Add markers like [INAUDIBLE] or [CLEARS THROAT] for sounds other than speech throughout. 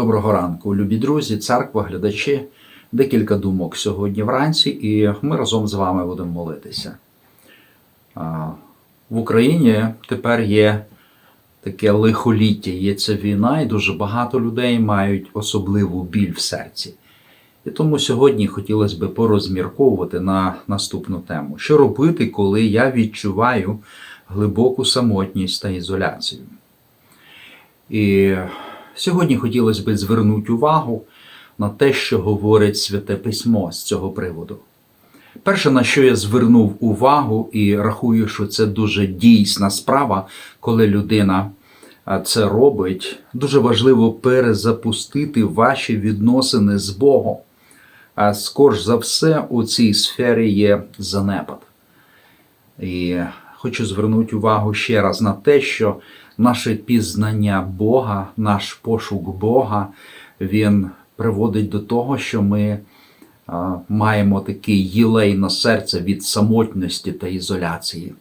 Доброго ранку, любі друзі, церква, глядачі. Декілька думок сьогодні вранці, і ми разом з вами будемо молитися. В Україні тепер є таке лихоліття, є ця війна, і дуже багато людей мають особливу біль в серці. І тому сьогодні хотілося б порозмірковувати на наступну тему: що робити, коли я відчуваю глибоку самотність та ізоляцію. І сьогодні хотілося б звернути увагу на те, що говорить Святе Письмо з цього приводу. Перше, на що я звернув увагу, і рахую, що це дуже дійсна справа, коли людина це робить, дуже важливо перезапустити ваші відносини з Богом. А скорш за все, у цій сфері є занепад. І хочу звернути увагу ще раз на те, що наше пізнання Бога, наш пошук Бога, він приводить до того, що ми маємо такий їлей на серце від самотності та ізоляції.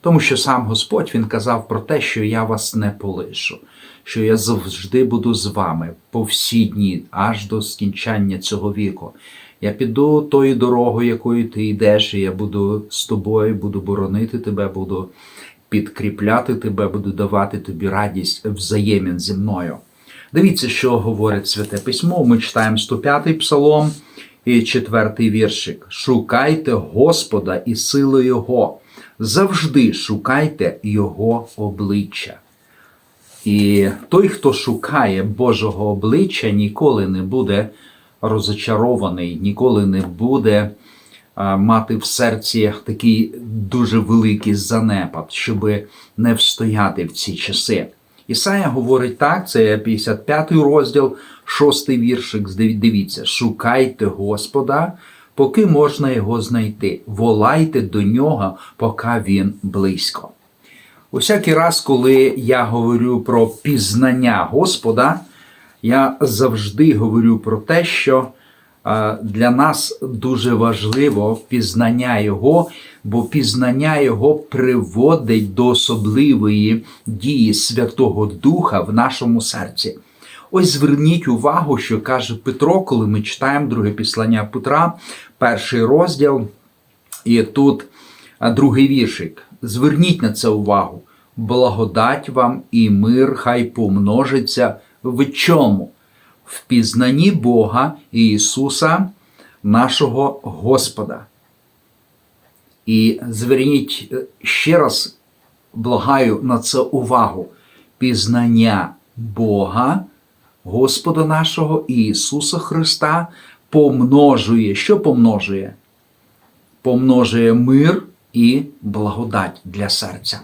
Тому що сам Господь Він казав про те, що я вас не полишу, що я завжди буду з вами по всі дні, аж до скінчання цього віку. Я піду тою дорогою, якою ти йдеш, і я буду з тобою, буду боронити тебе, буду підкріпляти тебе, буду давати тобі радість взаємін зі мною. Дивіться, що говорить Святе Письмо. Ми читаємо 105-й псалом і 4-й віршик. Шукайте Господа і сили Його. Завжди шукайте Його обличчя. І той, хто шукає Божого обличчя, ніколи не буде розочарований, ніколи не буде мати в серці такий дуже великий занепад, щоб не встояти в ці часи. Ісая говорить так, це 55 розділ, 6 віршик. Дивіться, шукайте Господа, поки можна його знайти. Волайте до нього, поки він близько. Усякий раз, коли я говорю про пізнання Господа, я завжди говорю про те, що для нас дуже важливо пізнання Його, бо пізнання Його приводить до особливої дії Святого Духа в нашому серці. Ось зверніть увагу, що каже Петро, коли ми читаємо друге післання Петра, перший розділ, і тут другий віршик. Зверніть на це увагу. Благодать вам і мир, хай помножиться в чому? В пізнанні Бога і Ісуса, нашого Господа. І зверніть ще раз, благаю на це увагу. Пізнання Бога, Господа нашого і Ісуса Христа помножує. Що помножує? Помножує мир і благодать для серця.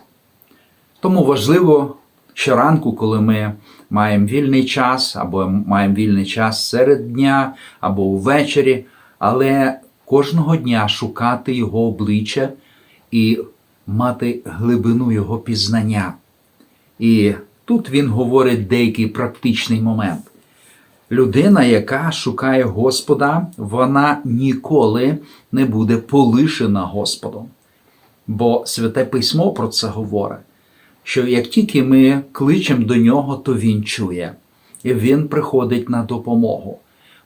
Тому важливо щоранку, коли ми маємо вільний час, або маємо вільний час серед дня, або ввечері, але кожного дня шукати Його обличчя і мати глибину Його пізнання. І тут він говорить деякий практичний момент. Людина, яка шукає Господа, вона ніколи не буде полишена Господом. Бо Святе Письмо про це говорить що як тільки ми кличемо до нього, то він чує, і він приходить на допомогу.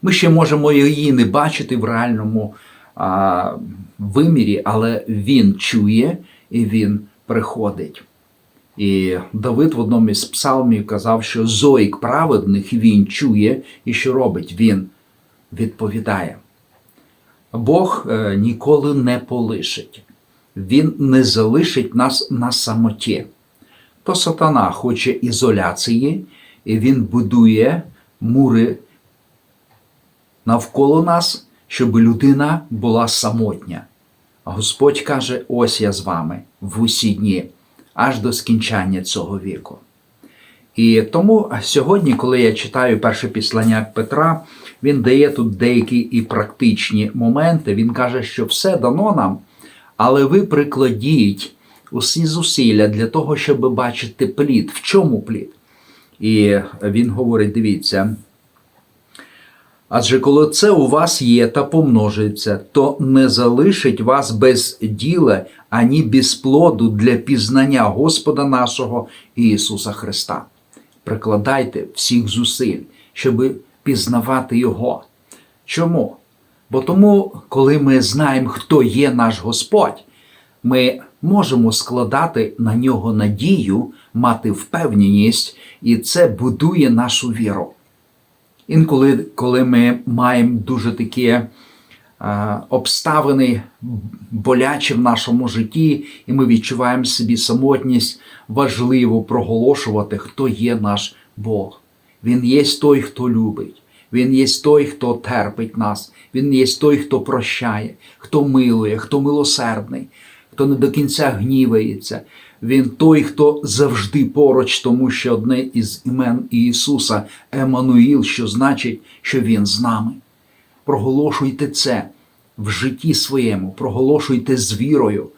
Ми ще можемо її не бачити в реальному а, вимірі, але він чує і він приходить. І Давид в одному із псалмів казав, що зоїк праведних він чує, і що робить? Він відповідає. Бог е, ніколи не полишить, Він не залишить нас на самоті то сатана хоче ізоляції, і він будує мури навколо нас, щоб людина була самотня. Господь каже: ось я з вами в усі дні, аж до скінчання цього віку. І тому сьогодні, коли я читаю перше післання Петра, він дає тут деякі і практичні моменти. Він каже, що все дано нам, але ви прикладіть усі зусилля для того, щоб бачити плід. В чому плід? І він говорить: дивіться. Адже коли це у вас є та помножується, то не залишить вас без діла ані без плоду для пізнання Господа нашого Ісуса Христа. Прикладайте всіх зусиль, щоб пізнавати Його. Чому? Бо тому, коли ми знаємо, хто є наш Господь, ми можемо складати на нього надію, мати впевненість, і це будує нашу віру. Інколи, коли ми маємо дуже такі е, обставини болячі в нашому житті, і ми відчуваємо собі самотність, важливо проголошувати, хто є наш Бог. Він є той, хто любить. Він є той, хто терпить нас. Він є той, хто прощає, хто милує, хто милосердний, хто не до кінця гнівається. Він той, хто завжди поруч, тому що одне із імен Ісуса Еммануїл, що значить, що Він з нами. Проголошуйте це в житті своєму, проголошуйте з вірою,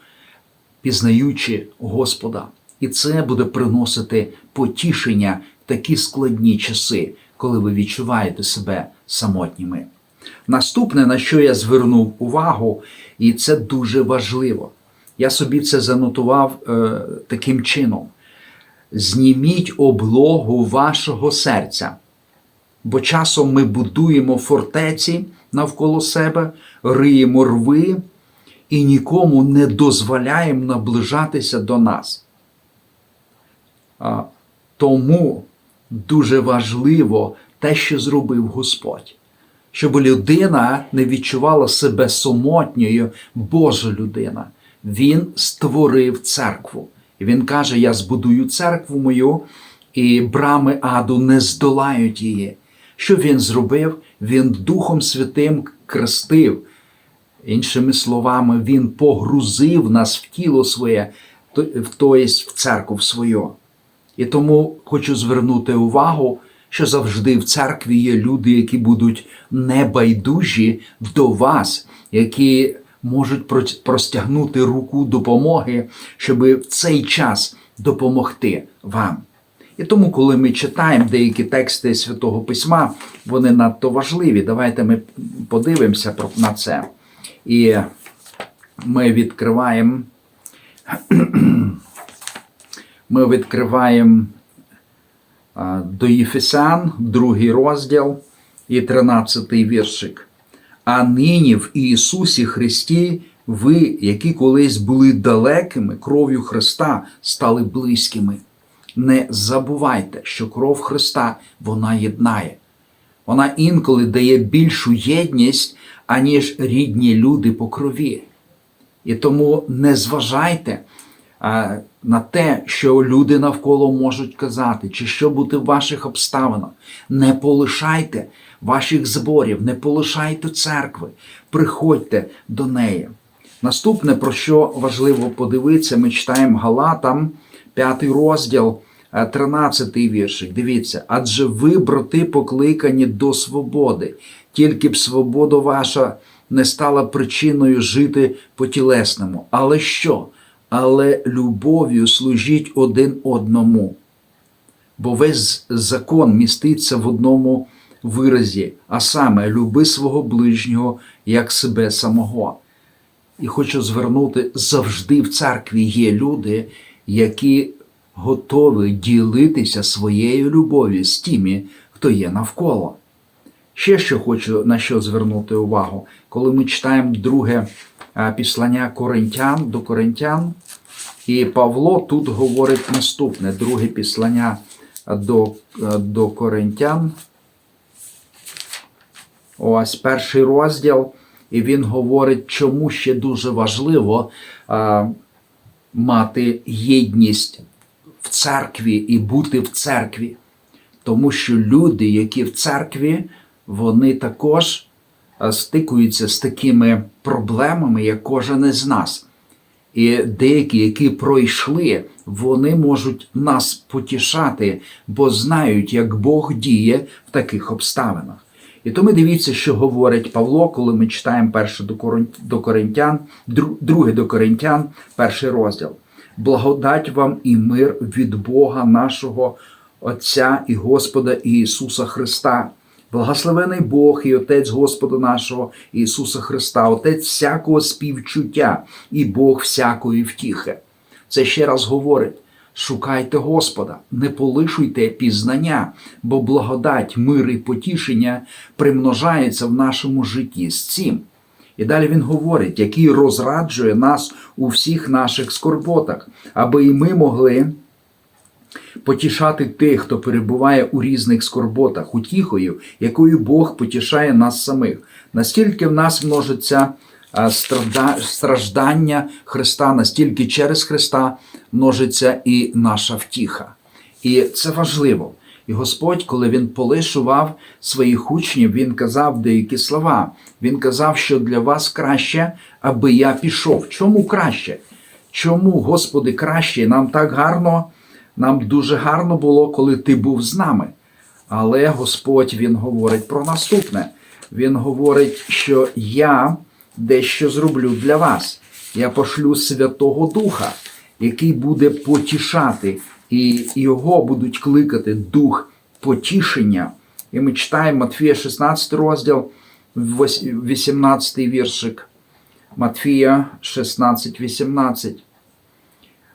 пізнаючи Господа. І це буде приносити потішення в такі складні часи, коли ви відчуваєте себе самотніми. Наступне, на що я звернув увагу, і це дуже важливо. Я собі це занотував е, таким чином: зніміть облогу вашого серця. Бо часом ми будуємо фортеці навколо себе, риємо рви і нікому не дозволяємо наближатися до нас. А, Тому дуже важливо те, що зробив Господь, щоб людина не відчувала себе самотньою, Божа людина. Він створив церкву. І він каже: Я збудую церкву мою, і брами аду не здолають її. Що він зробив? Він Духом Святим крестив. Іншими словами, він погрузив нас в тіло своє, тобто в церкву свою. І тому хочу звернути увагу, що завжди в церкві є люди, які будуть небайдужі до вас, які можуть простягнути руку допомоги, щоб в цей час допомогти вам. І тому, коли ми читаємо деякі тексти Святого Письма, вони надто важливі. Давайте ми подивимося на це. І ми відкриваємо. [CLEARS THROAT] Ми відкриваємо до Єфесян, другий розділ і 13 віршик. А нині в Ісусі Христі ви, які колись були далекими кров'ю Христа, стали близькими. Не забувайте, що кров Христа вона єднає. Вона інколи дає більшу єдність, аніж рідні люди по крові. І тому не зважайте а, на те, що люди навколо можуть казати, чи що буде в ваших обставинах. Не полишайте ваших зборів, не полишайте церкви, приходьте до неї. Наступне, про що важливо подивитися, ми читаємо Галатам, 5 розділ, 13 віршик. Дивіться, адже ви, брати, покликані до свободи, тільки б свобода ваша не стала причиною жити по тілесному. Але що? Але любов'ю служіть один одному. Бо весь закон міститься в одному виразі, а саме люби свого ближнього як себе самого. І хочу звернути завжди в церкві є люди, які готові ділитися своєю любов'ю з тими, хто є навколо. Ще що хочу на що звернути увагу, коли ми читаємо друге післання Коринтян до Коринтян, і Павло тут говорить наступне: друге післання до, до Коринтян. Ось перший розділ, і він говорить, чому ще дуже важливо а, мати єдність в церкві і бути в церкві. Тому що люди, які в церкві, вони також стикуються з такими проблемами, як кожен із нас. І деякі, які пройшли, вони можуть нас потішати, бо знають, як Бог діє в таких обставинах. І тому дивіться, що говорить Павло, коли ми читаємо перше до Коринтян, друге до Коринтян, перший розділ. Благодать вам і мир від Бога нашого Отця і Господа Ісуса Христа. Благословений Бог і Отець Господа нашого Ісуса Христа, Отець всякого співчуття і Бог всякої втіхи. Це ще раз говорить, Шукайте Господа, не полишуйте пізнання, бо благодать, мир і потішення примножаються в нашому житті з цим. І далі він говорить, який розраджує нас у всіх наших скорботах, аби і ми могли потішати тих, хто перебуває у різних скорботах, утіхою, якою Бог потішає нас самих. Настільки в нас множиться страждання Христа, настільки через Христа множиться і наша втіха. І це важливо. І Господь, коли він полишував своїх учнів, він казав деякі слова. Він казав, що для вас краще, аби я пішов. Чому краще? Чому, Господи, краще? Нам так гарно, нам дуже гарно було, коли ти був з нами. Але Господь Він говорить про наступне. Він говорить, що я дещо зроблю для вас. Я пошлю Святого Духа, який буде потішати, і його будуть кликати Дух потішення. І ми читаємо Матфія 16 розділ, 18 віршик. Матфія 16, 18.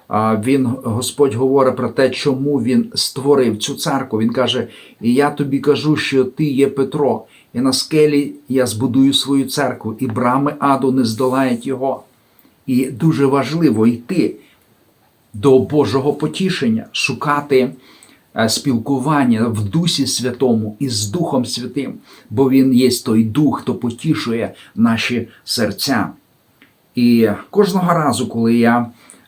Він, Господь говорить про те, чому він створив цю церкву. Він каже: І я тобі кажу, що ти є Петро, і на скелі я збудую свою церкву, і брами аду не здолають його. І дуже важливо йти до Божого потішення, шукати е, спілкування в Дусі Святому і з Духом Святим, бо Він є той Дух, хто потішує наші серця. І кожного разу, коли я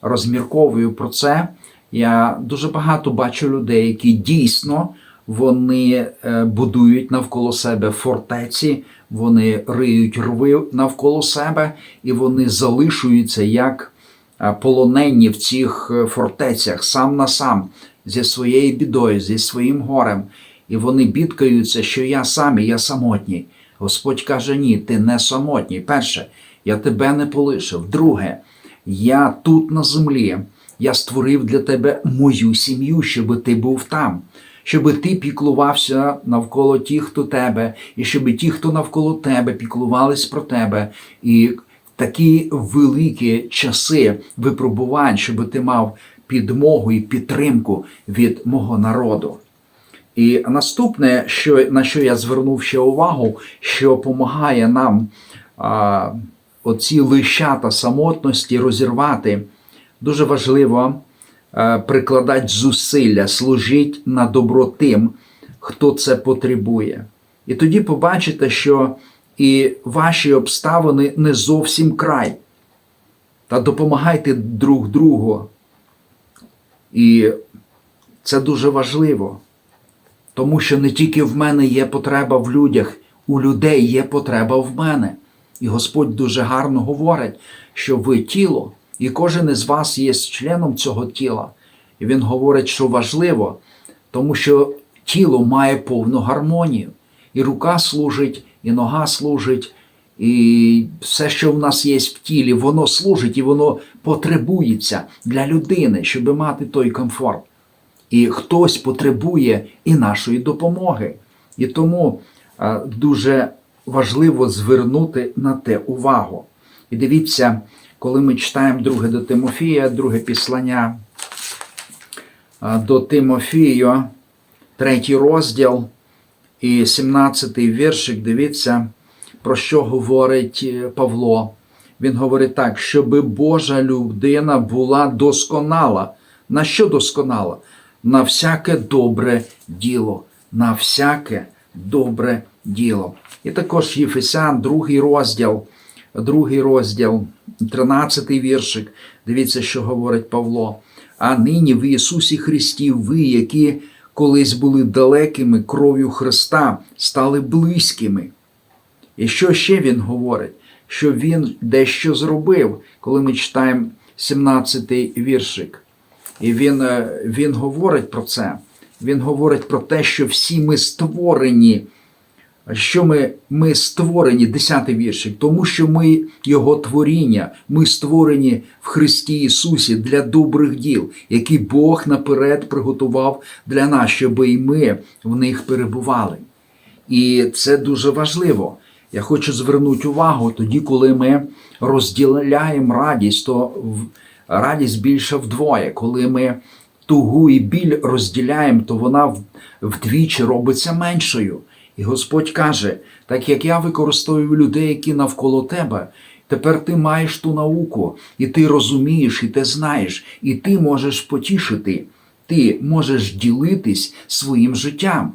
розмірковую про це, я дуже багато бачу людей, які дійсно вони е, будують навколо себе фортеці, вони риють рви навколо себе, і вони залишуються як е, полонені в цих е, фортецях сам на сам зі своєю бідою, зі своїм горем. І вони бідкаються, що я сам і я самотній. Господь каже: ні, ти не самотній. Перше, я тебе не полишив. Друге, я тут на землі. Я створив для тебе мою сім'ю, щоб ти був там, щоб ти піклувався навколо тих, хто тебе, і щоб ті, хто навколо тебе, піклувались про тебе. І такі великі часи випробувань, щоб ти мав підмогу і підтримку від мого народу. І наступне, що, на що я звернув ще увагу, що допомагає нам а, оці лищата самотності розірвати, дуже важливо прикладати зусилля, служити на добро тим, хто це потребує. І тоді побачите, що і ваші обставини не зовсім край. Та допомагайте друг другу. І це дуже важливо. Тому що не тільки в мене є потреба в людях, у людей є потреба в мене. І Господь дуже гарно говорить, що ви тіло, і кожен із вас є членом цього тіла. І Він говорить, що важливо, тому що тіло має повну гармонію. І рука служить, і нога служить, і все, що в нас є в тілі, воно служить і воно потребується для людини, щоб мати той комфорт. І хтось потребує і нашої допомоги. І тому е, дуже важливо звернути на те увагу. І дивіться, коли ми читаємо друге до Тимофія, друге післання до Тимофію, третій розділ і 17 віршик, дивіться, про що говорить е, Павло. Він говорить так, щоб Божа людина була досконала. На що досконала? На всяке добре діло. На всяке добре діло. І також Єфесян, другий розділ, другий розділ, 13 віршик. Дивіться, що говорить Павло. А нині в Ісусі Христі, ви, які колись були далекими кров'ю Христа, стали близькими. І що ще він говорить? Що він дещо зробив, коли ми читаємо 17-й віршик. І він, е, він говорить про це. Він говорить про те, що всі ми створені. Що ми, ми створені, 10-й віршик, тому що ми Його творіння, ми створені в Христі Ісусі для добрих діл, які Бог наперед приготував для нас, щоб і ми в них перебували. І це дуже важливо. Я хочу звернути увагу тоді, коли ми розділяємо радість, то радість більше вдвоє, коли ми тугу і біль розділяємо, то вона вдвічі робиться меншою. І Господь каже: так як я використовую людей, які навколо тебе, тепер ти маєш ту науку, і ти розумієш, і ти знаєш, і ти можеш потішити, ти можеш ділитись своїм життям.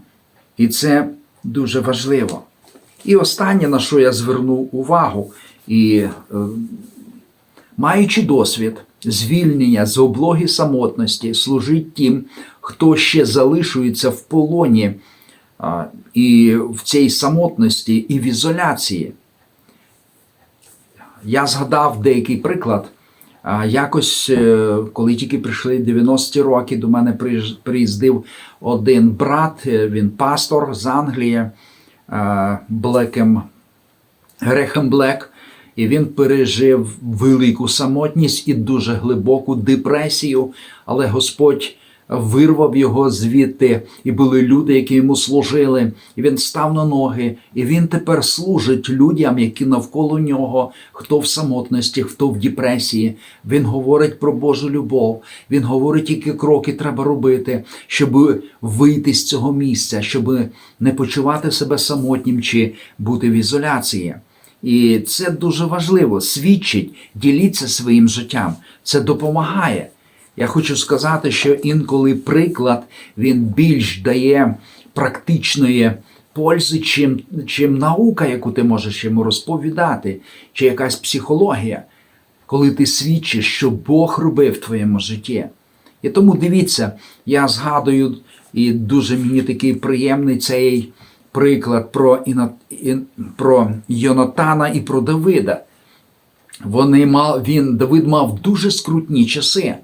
І це дуже важливо. І останнє, на що я звернув увагу, і е, маючи досвід звільнення з облоги самотності, служить тим, хто ще залишується в полоні і в цій самотності, і в ізоляції. Я згадав деякий приклад. Якось, е, коли тільки прийшли 90-ті роки, до мене приїздив один брат, е, він пастор з Англії, е, Блекем Грехем Блек, і він пережив велику самотність і дуже глибоку депресію, але Господь вирвав його звідти, і були люди, які йому служили. І він став на ноги, і він тепер служить людям, які навколо нього, хто в самотності, хто в депресії. Він говорить про Божу любов. Він говорить, які кроки треба робити, щоб вийти з цього місця, щоб не почувати себе самотнім чи бути в ізоляції. І це дуже важливо. Свідчить, діліться своїм життям. Це допомагає. Я хочу сказати, що інколи приклад він більш дає практичної пользи, чим, чим наука, яку ти можеш йому розповідати, чи якась психологія, коли ти свідчиш, що Бог робив в твоєму житті. І тому дивіться, я згадую, і дуже мені такий приємний цей приклад про, Іна, Ін- про Йонатана і про Давида. Вони мав, він, Давид мав дуже скрутні часи.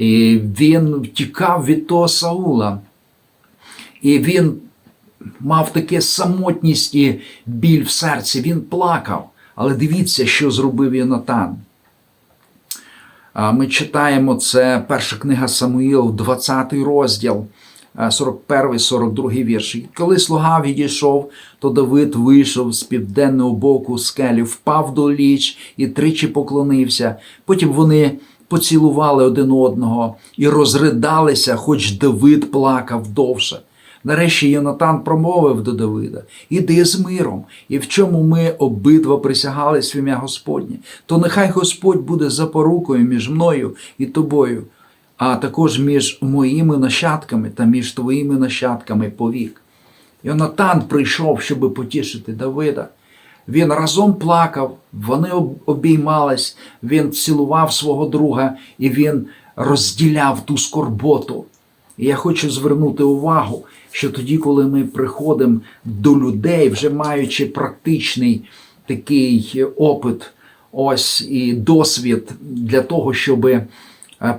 І він втікав від того Саула. І він мав таке самотність і біль в серці. Він плакав. Але дивіться, що зробив Йонатан. Ми читаємо це перша книга Самуїл, 20 розділ, 41-42 вірш. Коли слуга відійшов, то Давид вийшов з південного боку скелі, впав до ліч і тричі поклонився. Потім вони поцілували один одного і розридалися, хоч Давид плакав довше. Нарешті Йонатан промовив до Давида: Іди з миром, і в чому ми обидва присягали в ім'я Господнє, то нехай Господь буде запорукою між мною і тобою, а також між моїми нащадками та між твоїми нащадками повік. Йонатан прийшов, щоб потішити Давида. Він разом плакав, вони обіймались, він цілував свого друга і він розділяв ту скорботу. І я хочу звернути увагу, що тоді, коли ми приходимо до людей, вже маючи практичний такий опит, ось і досвід для того, щоб е,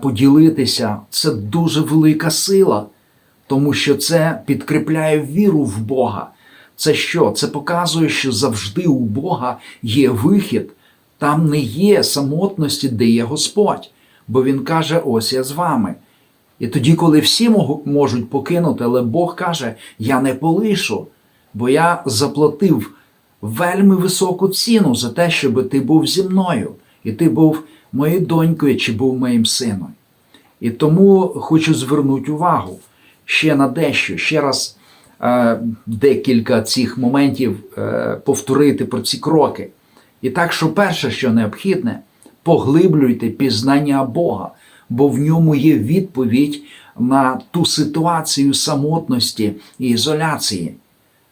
поділитися, це дуже велика сила, тому що це підкріпляє віру в Бога. Це що? Це показує, що завжди у Бога є вихід, там не є самотності, де є Господь. Бо Він каже: ось я з вами. І тоді, коли всі можуть покинути, але Бог каже: Я не полишу, бо я заплатив вельми високу ціну за те, щоб ти був зі мною, і ти був моєю донькою чи був моїм сином. І тому хочу звернути увагу ще на дещо, ще раз декілька цих моментів е, повторити про ці кроки. І так, що перше, що необхідне, поглиблюйте пізнання Бога, бо в ньому є відповідь на ту ситуацію самотності і ізоляції.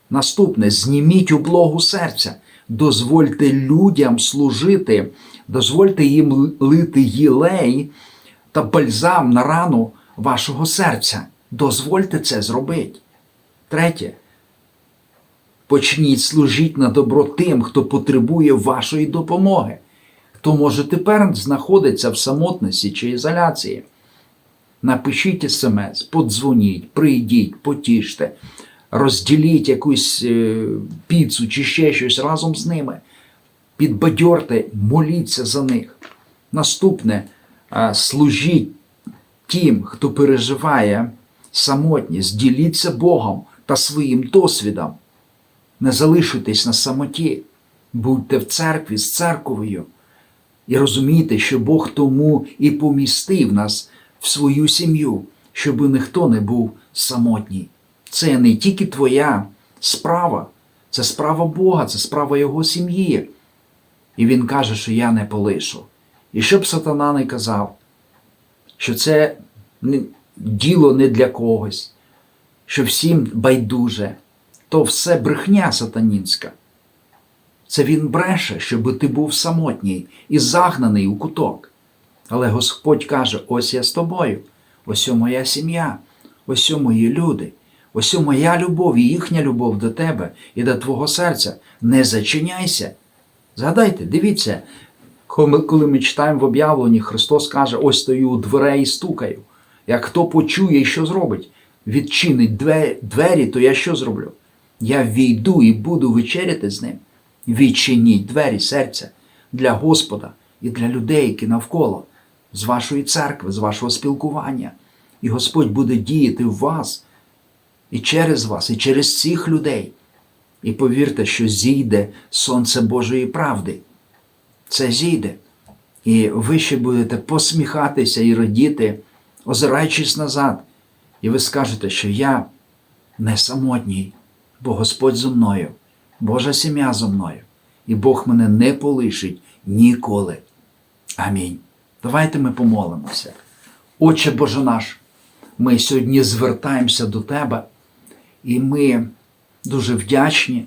Наступне зніміть облогу серця, дозвольте людям служити, дозвольте їм лити їлей та бальзам на рану вашого серця. Дозвольте це зробити. Третє. Почніть служити на добро тим, хто потребує вашої допомоги, хто може тепер знаходиться в самотності чи ізоляції. Напишіть смс, подзвоніть, прийдіть, потіште, розділіть якусь е, піцу чи ще щось разом з ними. Підбадьорте, моліться за них. Наступне е, служіть тим, хто переживає самотність, діліться Богом та своїм досвідом. Не залишуйтесь на самоті, будьте в церкві з церковою. І розумійте, що Бог тому і помістив нас в свою сім'ю, щоб ніхто не був самотній. Це не тільки твоя справа, це справа Бога, це справа Його сім'ї. І Він каже, що я не полишу. І щоб сатана не казав, що це діло не для когось, що всім байдуже, то все брехня сатанінська. Це він бреше, щоб ти був самотній і загнаний у куток. Але Господь каже: ось я з тобою, ось моя сім'я, ось мої люди, ось моя любов і їхня любов до тебе і до твого серця. Не зачиняйся. Згадайте, дивіться, коли ми читаємо в об'явленні, Христос каже: ось стою у дверей і стукаю. Як хто почує що зробить, відчинить двері, то я що зроблю? Я війду і буду вечеряти з ним. Відчиніть двері серця для Господа і для людей, які навколо, з вашої церкви, з вашого спілкування. І Господь буде діяти в вас і через вас, і через цих людей. І повірте, що зійде сонце Божої правди. Це зійде. І ви ще будете посміхатися і радіти, озираючись назад. І ви скажете, що я не самотній, бо Господь зо мною, Божа сім'я зо мною, і Бог мене не полишить ніколи. Амінь. Давайте ми помолимося. Отче Боже наш, ми сьогодні звертаємося до Тебе, і ми дуже вдячні,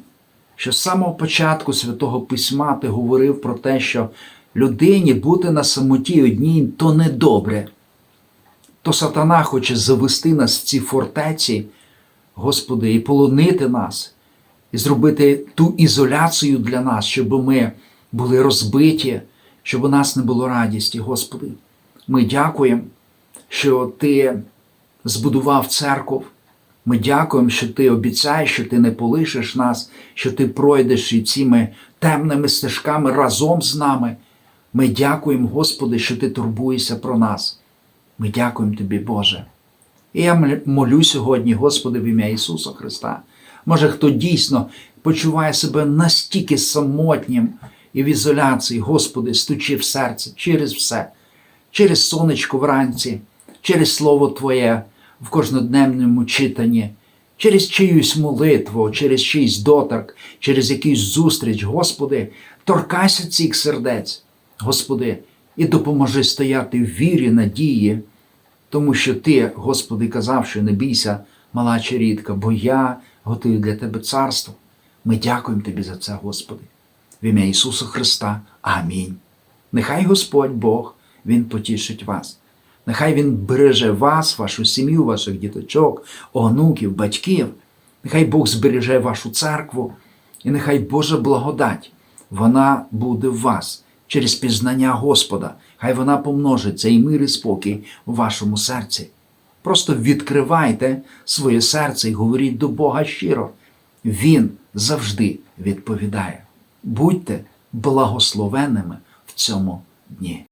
що з самого початку Святого Письма ти говорив про те, що людині бути на самоті одній то недобре. То сатана хоче завести нас в ці фортеці, Господи, і полонити нас, і зробити ту ізоляцію для нас, щоб ми були розбиті, щоб у нас не було радісті, Господи. Ми дякуємо, що Ти збудував церков. Ми дякуємо, що Ти обіцяєш, що Ти не полишиш нас, що Ти пройдеш і цими темними стежками разом з нами. Ми дякуємо, Господи, що Ти турбуєшся про нас. Ми дякуємо Тобі, Боже. І я молю сьогодні, Господи, в ім'я Ісуса Христа. Може, хто дійсно почуває себе настільки самотнім і в ізоляції, Господи, стучи в серце через все, через сонечко вранці, через Слово Твоє в кожнодневному читанні, через чиюсь молитву, через чийсь доторк, через якусь зустріч, Господи, торкайся цих сердець, Господи, і допоможи стояти в вірі, надії, тому що Ти, Господи, казав, що не бійся, мала чи рідка, бо я готую для Тебе царство. Ми дякуємо Тобі за це, Господи. В ім'я Ісуса Христа. Амінь. Нехай Господь Бог, Він потішить вас. Нехай Він береже вас, вашу сім'ю, ваших діточок, онуків, батьків. Нехай Бог збереже вашу церкву, і нехай Божа благодать, вона буде в вас через пізнання Господа. Хай вона помножиться і мир і спокій у вашому серці. Просто відкривайте своє серце і говоріть до Бога щиро. Він завжди відповідає. Будьте благословенними в цьому дні.